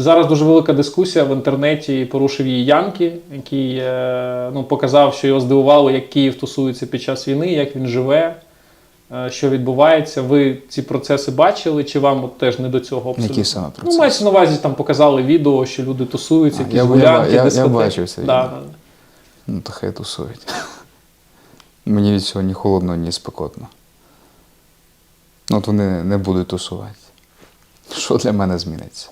Зараз дуже велика дискусія в інтернеті порушив її Янки, який е, ну, показав, що його здивувало, як Київ тусується під час війни, як він живе, е, що відбувається. Ви ці процеси бачили, чи вам от теж не до цього абсолютно? Які саме Ну, мається на увазі, там показали відео, що люди тусуються, якісь я- я гулянки, ба- я- я бачив це Да, відео. Ну, то хай тусують. Мені від цього ні холодно, ні спекотно. Ну, От вони не будуть тусувати. Що для мене зміниться?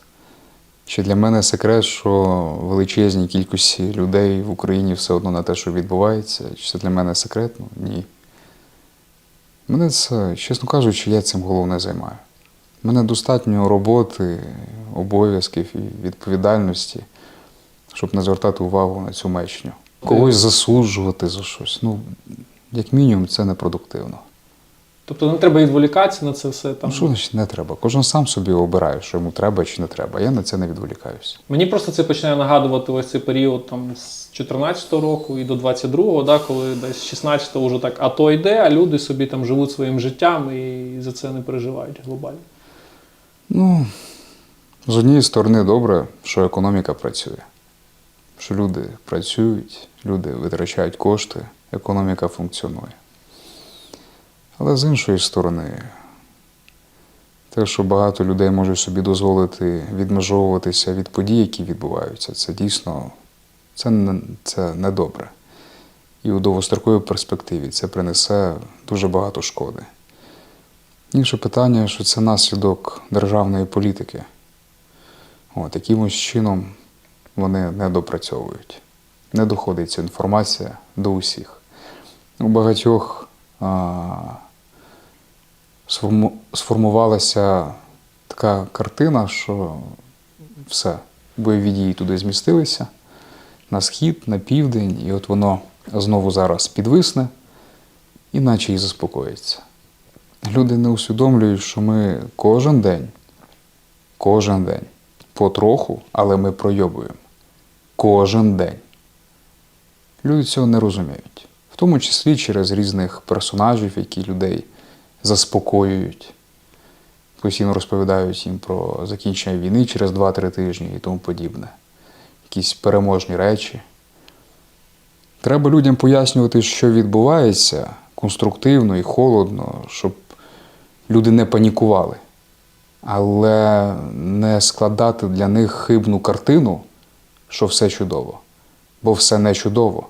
Чи для мене секрет, що величезній кількості людей в Україні все одно на те, що відбувається? Чи це для мене секрет? Ну, ні. Мене це, чесно кажучи, я цим головне займаю. У мене достатньо роботи, обов'язків і відповідальності, щоб не звертати увагу на цю мечню. Когось засуджувати за щось. Ну, як мінімум, це непродуктивно. Тобто не треба відволікатися на це все. Там. Ну, що значить не треба? Кожен сам собі обирає, що йому треба чи не треба. Я на це не відволікаюся. Мені просто це починає нагадувати ось цей період там з 14-го року і до 22-го, да, коли десь з 16-го вже так АТО йде, а люди собі там живуть своїм життям і за це не переживають глобально. Ну, з однієї сторони, добре, що економіка працює, що люди працюють, люди витрачають кошти, економіка функціонує. Але з іншої сторони, те, що багато людей може собі дозволити відмежовуватися від подій, які відбуваються, це дійсно це, це недобре. І у довгостроковій перспективі це принесе дуже багато шкоди. Інше питання, що це наслідок державної політики. От, якимось чином вони не допрацьовують. Не доходить ця інформація до усіх. У багатьох а, сформувалася така картина, що все, бойові дії туди змістилися на схід, на південь, і от воно знову зараз підвисне, іначе і заспокоїться. Люди не усвідомлюють, що ми кожен день, кожен день, потроху, але ми пройобуємо. Кожен день. Люди цього не розуміють. В тому числі через різних персонажів, які людей заспокоюють, постійно розповідають їм про закінчення війни через 2-3 тижні і тому подібне. Якісь переможні речі. Треба людям пояснювати, що відбувається конструктивно і холодно, щоб люди не панікували, але не складати для них хибну картину, що все чудово. Бо все не чудово.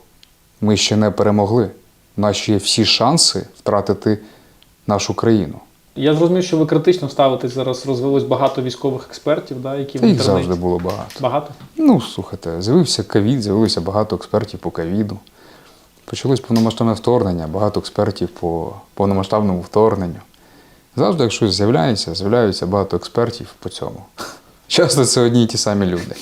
Ми ще не перемогли. У нас ще є всі шанси втратити нашу країну. Я зрозумів, що ви критично ставитесь зараз, розвелось багато військових експертів, да, які в їх інтернеті. завжди було багато. Багато? Ну, слухайте, з'явився ковід, з'явилося багато експертів по ковіду. Почалось повномасштабне вторгнення, багато експертів по повномасштабному вторгненню. Завжди, як щось з'являється, з'являються багато експертів по цьому. Часто це одні й ті самі люди.